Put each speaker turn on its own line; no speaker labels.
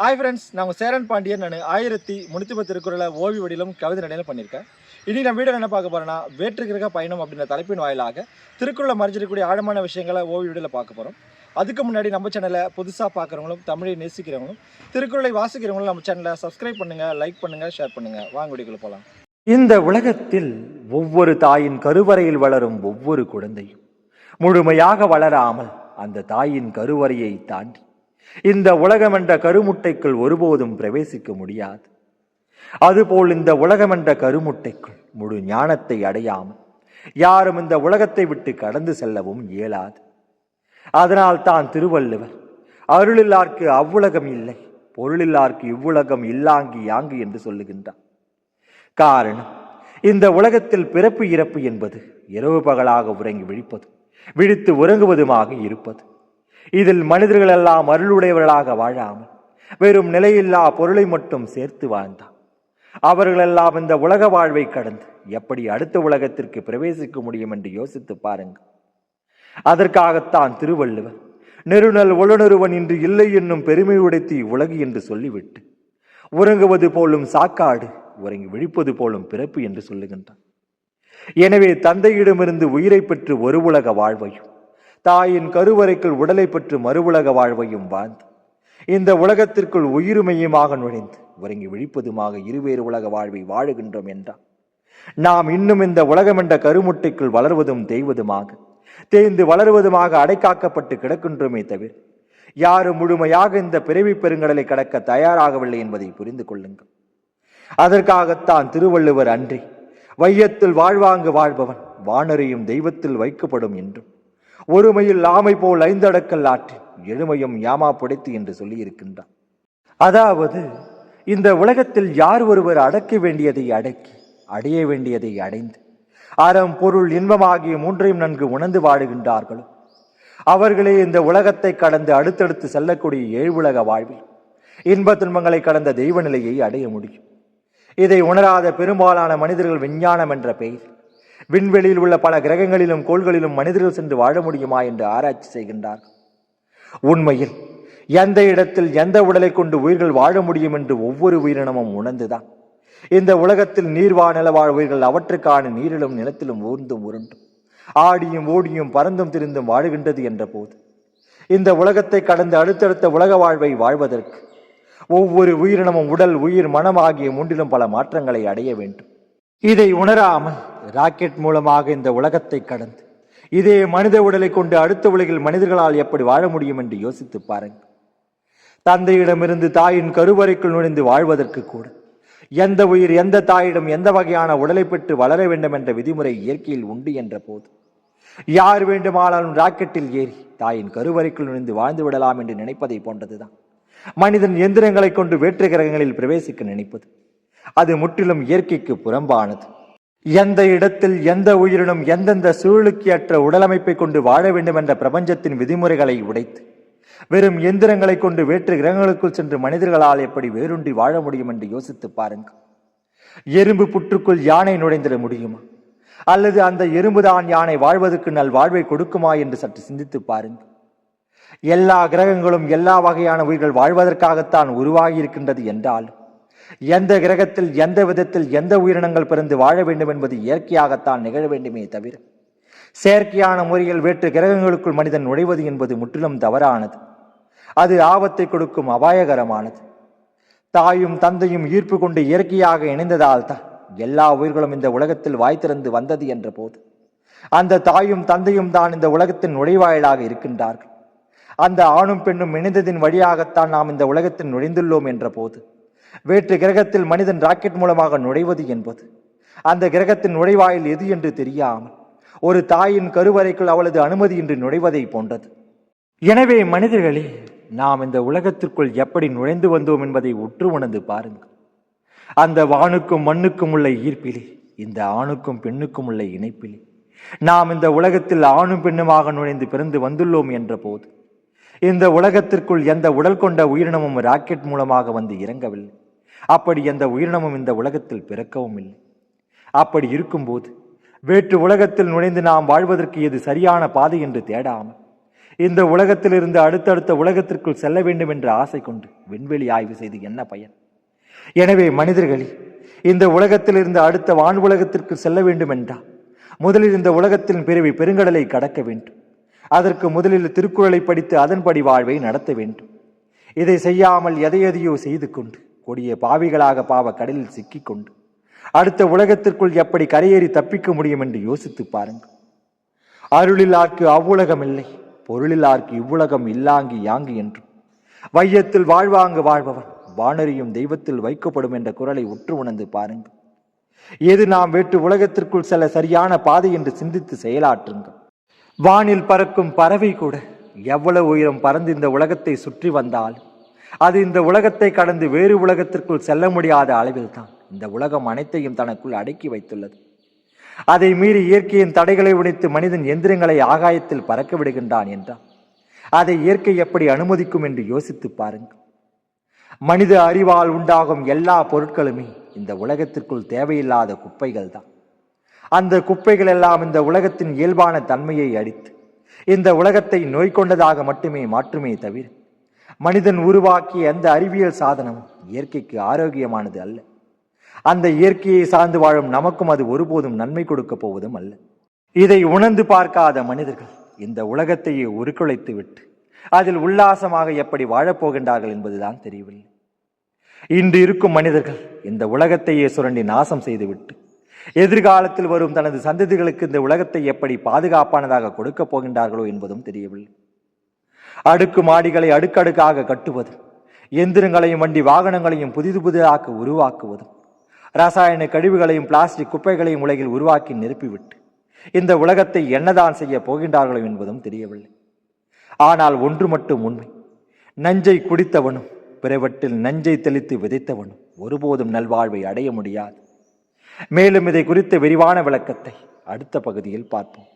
Hi friends நான் சேரன் பாண்டியன். நான் ஆயிரத்தி முன்னூற்றி பத்து திருக்குறளை ஓவி வடிலும் கவிதை நடையிலும் பண்ணியிருக்கேன். இனி நான் வீடியோ என்ன பார்க்க போகிறேன்னா வேற்று கிரக பயணம் அப்படின்ற தலைப்பின் வாயிலாக திருக்குறளை மறைஞ்சிருக்கக்கூடிய ஆழமான விஷயங்களை ஓவி வீடியோவில் பார்க்க போகிறோம் அதுக்கு முன்னாடி நம்ம சேனலை புதுசாக பார்க்குறவங்களும் தமிழை நேசிக்கிறவங்களும் திருக்குறளை வாசிக்கிறவங்களும் நம்ம சேனலை சப்ஸ்கிரைப் பண்ணுங்கள் லைக் பண்ணுங்கள் ஷேர் பண்ணுங்கள் வாங்க வீடியோக்குள்ள போகலாம்
இந்த உலகத்தில் ஒவ்வொரு தாயின் கருவறையில் வளரும் ஒவ்வொரு குழந்தையும் முழுமையாக வளராமல் அந்த தாயின் கருவறையை தாண்டி இந்த உலகம் என்ற கருமுட்டைக்குள் ஒருபோதும் பிரவேசிக்க முடியாது. அதுபோல் இந்த உலகம் என்ற கருமுட்டைக்குள் முழு ஞானத்தை அடையாமல் யாரும் இந்த உலகத்தை விட்டு கடந்து செல்லவும் இயலாது. அதனால் தான் திருவள்ளுவர் அருளில்லார்க்கு அவ்வுலகம் இல்லை பொருளில்லார்க்கு இவ்வுலகம் இல்லாங்கி யாங்கு என்று சொல்லுகின்றார். காரணம் இந்த உலகத்தில் பிறப்பு இறப்பு என்பது இரவு பகலாக உறங்கி விழிப்பது விழித்து உறங்குவதுமாக இருப்பது. இதில் மனிதர்கள் எல்லாம் அருளுடையவர்களாக வாழாமல் வெறும் நிலையில்லா பொருளை மட்டும் சேர்த்து வாழ்ந்தான் அவர்களெல்லாம் இந்த உலக வாழ்வை கடந்து எப்படி அடுத்த உலகத்திற்கு பிரவேசிக்க முடியும் என்று யோசித்து பாருங்கள். அதற்காகத்தான் திருவள்ளுவர் நெருநல் ஒழுநருவன் இன்று இல்லை என்னும் பெருமை உடைத்து உலகு என்று சொல்லிவிட்டு உறங்குவது போலும் சாக்காடு உறங்கி விழிப்பது போலும் பிறப்பு என்று சொல்லுகின்றான் எனவே தந்தையிடமிருந்து உயிரை பெற்று ஒரு உலக வாழ்வையும் தாயின் கருவறைக்குள் உடலை பெற்று மறு உலக வாழ்வையும் வாழ்ந்து இந்த உலகத்திற்குள் உயிருமையுமாக நுழைந்து உறங்கி விழிப்பதுமாக இருவேறு உலக வாழ்வை வாழுகின்றோம் என்றார் நாம் இன்னும் இந்த உலகம் என்ற கருமுட்டைக்குள் வளர்வதும் தேய்வதுமாக தேய்ந்து வளருவதுமாக அடைக்காக்கப்பட்டு கிடக்கின்றோமே தவிர யாரும் முழுமையாக இந்த பிறவி பெருங்கடலை கடக்க தயாராகவில்லை என்பதை புரிந்து கொள்ளுங்கள். அதற்காகத்தான் திருவள்ளுவர் அன்றி வையத்தில் வாழ்வாங்கு வாழ்பவன் வானரையும் தெய்வத்தில் வைக்கப்படும் என்றும் ஒருமையில் ஆமை போல் ஐந்தடக்கல் ஆற்றின். எழுமையும் யாமா புடைத்து என்று சொல்லியிருக்கின்றான். அதாவது இந்த உலகத்தில் யார் ஒருவர் அடக்க வேண்டியதை அடக்கி அடைய வேண்டியதை அடைந்து அறம் பொருள் இன்பமாகிய மூன்றையும் நன்கு உணர்ந்து வாடுகின்றார்களோ? அவர்களே இந்த உலகத்தை கடந்து அடுத்தடுத்து செல்லக்கூடிய ஏழ்வுலக வாழ்வில் இன்ப துன்பங்களை கடந்த தெய்வ நிலையை அடைய முடியும். இதை உணராத பெரும்பாலான மனிதர்கள் விஞ்ஞானம் என்ற பெயர். விண்வெளியில் உள்ள பல கிரகங்களிலும் கோள்களிலும் மனிதர்கள் சென்று வாழ முடியுமா என்று ஆராய்ச்சி செய்கின்றார். உண்மையில் எந்த இடத்தில் எந்த உடலை கொண்டு உயிர்கள் வாழ முடியும் என்று ஒவ்வொரு உயிரினமும் உணர்ந்துதான். இந்த உலகத்தில் நீர்வா நிலவாழ் உயிர்கள் அவற்றுக்கான நீரிலும் நிலத்திலும் ஊர்ந்தும் உருண்டும் ஆடியும் ஓடியும் பறந்தும் திரிந்தும் வாழுகின்றது என்ற போது இந்த உலகத்தை கடந்து அடுத்தடுத்த உலக வாழ்வை வாழ்வதற்கு ஒவ்வொரு உயிரினமும் உடல் உயிர் மனம் ஆகிய மூன்றிலும் பல மாற்றங்களை அடைய வேண்டும். இதை உணராமல் ராக்கெட் மூலமாக இந்த உலகத்தை கடந்து இதே மனித உடலை கொண்டு அடுத்த உலகில் மனிதர்களால் எப்படி வாழ முடியும் என்று யோசித்து பாருங்கள். தந்தையிடமிருந்து தாயின் கருவறைக்குள் நுழைந்து வாழ்வதற்கு கூட எந்த உயிர் எந்த தாயிடம் எந்த வகையான உடலை பெற்று வளர வேண்டும் என்ற விதிமுறை இயற்கையில் உண்டு என்ற போது யார் வேண்டுமானாலும் ராக்கெட்டில் ஏறி தாயின் கருவறைக்குள் நுழைந்து வாழ்ந்து விடலாம் என்று நினைப்பதை போன்றதுதான். மனிதன் எந்திரங்களை கொண்டு வேற்று கிரகங்களில் பிரவேசிக்க நினைப்பது அது முற்றிலும் இயற்கைக்கு புறம்பானது. எந்த இடத்தில் எந்த உயிரினும் எந்தெந்த சூழலுக்கு ஏற்ற உடலமைப்பை கொண்டு வாழ வேண்டும் என்ற பிரபஞ்சத்தின் விதிமுறைகளை உடைத்து வெறும் எந்திரங்களை கொண்டு வேற்று கிரகங்களுக்குள் சென்று மனிதர்களால் எப்படி வேறுண்டி வாழ முடியும் என்று யோசித்து பாருங்கள். எறும்பு புற்றுக்குள் யானை நுழைந்திட முடியுமா? அல்லது அந்த எறும்புதான் யானை வாழ்வதற்கு நல் வாழ்வை கொடுக்குமா என்று சற்று சிந்தித்து பாருங்கள். எல்லா கிரகங்களும் எல்லா வகையான உயிர்கள் வாழ்வதற்காகத்தான் உருவாகி இருக்கின்றது என்றாலும் எந்த கிரகத்தில் எந்த விதத்தில் எந்த உயிரினங்கள் பிறந்து வாழ வேண்டும் என்பது இயற்கையாகத்தான் நிகழ வேண்டுமே தவிர செயற்கையான முறையில் வேற்று கிரகங்களுக்குள் மனிதன் நுழைவது என்பது முற்றிலும் தவறானது. அது ஆபத்தை கொடுக்கும் அபாயகரமானது. தாயும் தந்தையும் ஈர்ப்பு கொண்டு இயற்கையாக இணைந்ததால் தான் எல்லா உயிர்களும் இந்த உலகத்தில் வாய் திறந்து வந்தது என்ற போது அந்த தாயும் தந்தையும் தான் இந்த உலகத்தின் நுழைவாயிலாக இருக்கின்றார்கள். அந்த ஆணும் பெண்ணும் இணைந்ததின் வழியாகத்தான் நாம் இந்த உலகத்தில் நுழைந்துள்ளோம் என்ற போது வேற்று கிரகத்தில் மனிதன் ராக்கெட் மூலமாக நுழைவது என்பது. அந்த கிரகத்தின் நுழைவாயில் எது என்று தெரியாமல் ஒரு தாயின் கருவறைக்குள் அவளது அனுமதியின்றி நுழைவதை போன்றது. எனவே மனிதர்களே நாம் இந்த உலகத்திற்குள் எப்படி நுழைந்து வந்தோம் என்பதை உற்று உணர்ந்து பாருங்கள். அந்த வானுக்கும் மண்ணுக்கும் உள்ள ஈர்ப்பிலே இந்த ஆணுக்கும் பெண்ணுக்கும் உள்ள இணைப்பிலே நாம் இந்த உலகத்தில் ஆணும் பெண்ணுமாக நுழைந்து பிறந்து வந்துள்ளோம் என்ற போது இந்த உலகத்திற்குள் எந்த உடல் கொண்ட உயிரினமும் ராக்கெட் மூலமாக வந்து இறங்கவில்லை. அப்படி எந்த உயிரினமும் இந்த உலகத்தில் பிறக்கவும் இல்லை. அப்படி இருக்கும்போது வேற்று உலகத்தில் நுழைந்து நாம் வாழ்வதற்கு எது சரியான பாதை என்று தேடாமல் இந்த உலகத்திலிருந்து அடுத்தடுத்த உலகத்திற்குள் செல்ல வேண்டும் என்ற ஆசை கொண்டு விண்வெளி ஆய்வு செய்து என்ன பயன்? எனவே மனிதர்களே இந்த உலகத்திலிருந்து அடுத்த வான் உலகத்திற்கு செல்ல வேண்டும் என்றால் முதலில் இந்த உலகத்தின் பிறவி பெருங்கடலை கடக்க வேண்டும். அதற்கு முதலில் திருக்குறளை படித்து அதன்படி வாழ்வை நடத்த வேண்டும். இதை செய்யாமல் எதை எதையோ செய்து கொண்டு கொடிய பாவிகளாக பாவ கடலில் சிக்கிக்கொண்டு அடுத்த உலகத்திற்குள் எப்படி கரையேறி தப்பிக்க முடியும் என்று யோசித்து பாருங்கள். அருளிலார்க்கு அவ்வுலகம் இல்லை பொருளிலார்க்கு இவ்வுலகம் இல்லாங்கி யாங்கு என்றும். வையத்தில் வாழ்வாங்கு வாழ்பவன் வானறியும் தெய்வத்தில் வைக்கப்படும் என்ற குரலை உற்று உணர்ந்து பாருங்கள். எது நாம் வேற்று உலகத்திற்குள் செல்ல சரியான பாதை என்று சிந்தித்து செயலாற்றுங்கள். வானில் பறக்கும் பறவை கூட எவ்வளவு உயரம் பறந்து இந்த உலகத்தை சுற்றி வந்தால் அது இந்த உலகத்தை கடந்து வேறு உலகத்திற்குள் செல்ல முடியாத அளவில் தான் இந்த உலகம் அனைத்தையும் தனக்குள் அடக்கி வைத்துள்ளது. அதை மீறி இயற்கையின் தடைகளை உடைத்து மனிதன் எந்திரங்களை ஆகாயத்தில் பறக்க விடுகின்றான் என்றால் அதை இயற்கை எப்படி அனுமதிக்கும் என்று யோசித்து பாருங்கள். மனித அறிவால் உண்டாகும் எல்லா பொருட்களுமே இந்த உலகத்திற்குள் தேவையில்லாத குப்பைகள் தான் அந்த குப்பைகள் எல்லாம் இந்த உலகத்தின் இயல்பான தன்மையை அடித்து இந்த உலகத்தை நோய் கொண்டதாக மட்டுமே மாற்றுமே தவிர மனிதன் உருவாக்கிய அந்த அறிவியல் சாதனம் இயற்கைக்கு ஆரோக்கியமானது அல்ல. அந்த இயற்கையை சார்ந்து வாழும் நமக்கும் அது ஒருபோதும் நன்மை கொடுக்க போவதும் அல்ல. இதை உணர்ந்து பார்க்காத மனிதர்கள் இந்த உலகத்தையே உருக்குலைத்து விட்டு அதில் உல்லாசமாக எப்படி வாழப்போகின்றார்கள் என்பதுதான் தெரியவில்லை. இன்று இருக்கும் மனிதர்கள் இந்த உலகத்தையே சுரண்டி நாசம் செய்துவிட்டு எதிர்காலத்தில் வரும் தனது சந்ததிகளுக்கு இந்த உலகத்தை எப்படி பாதுகாப்பானதாக கொடுக்கப் போகின்றார்களோ என்பதும் தெரியவில்லை. அடுக்கு மாடிகளை அடுக்கடுக்காக கட்டுவது எந்திரங்களையும் வண்டி வாகனங்களையும் புதிது புதிதாக உருவாக்குவதும் ரசாயன கழிவுகளையும் பிளாஸ்டிக் குப்பைகளையும் உலகில் உருவாக்கி நிரப்பிவிட்டு இந்த உலகத்தை என்னதான் செய்ய போகின்றார்களோ என்பதும் தெரியவில்லை. ஆனால் ஒன்று மட்டும் உண்மை நஞ்சை குடித்தவனும் பிறவற்றில் நஞ்சை தெளித்து விதைத்தவனும் ஒருபோதும் நல்வாழ்வை அடைய முடியாது. மேலும் இதை குறித்த விரிவான விளக்கத்தை அடுத்த பகுதியில் பார்ப்போம்.